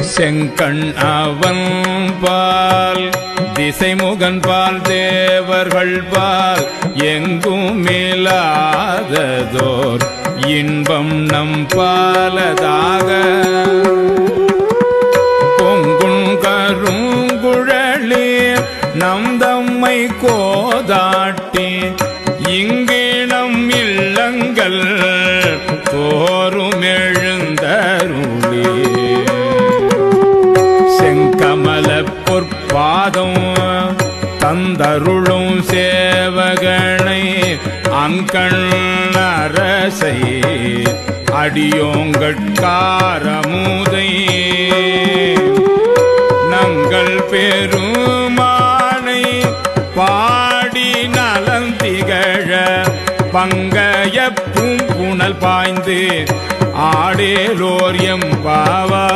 செங்கண் அவன் பால் திசைமுகன் பால் தேவர்கள் பால் எங்கும் மேலாததோர் இன்பம் நம் பாலதாக. பொங்குண் கருங்குழலி நம் தம்மை கோதாட்டி இங்கே நம் இல்லங்கள் போ பொற்பாதம் தந்தருளும் சேவகனை அங்கண் அரசை அடியோங்கட்காரமுதை. நங்கள் பெருமானை பாடி நலந்திகழ பங்கைய பூம்புணல் பாய்ந்து ஆடேலோர் எம்பாவா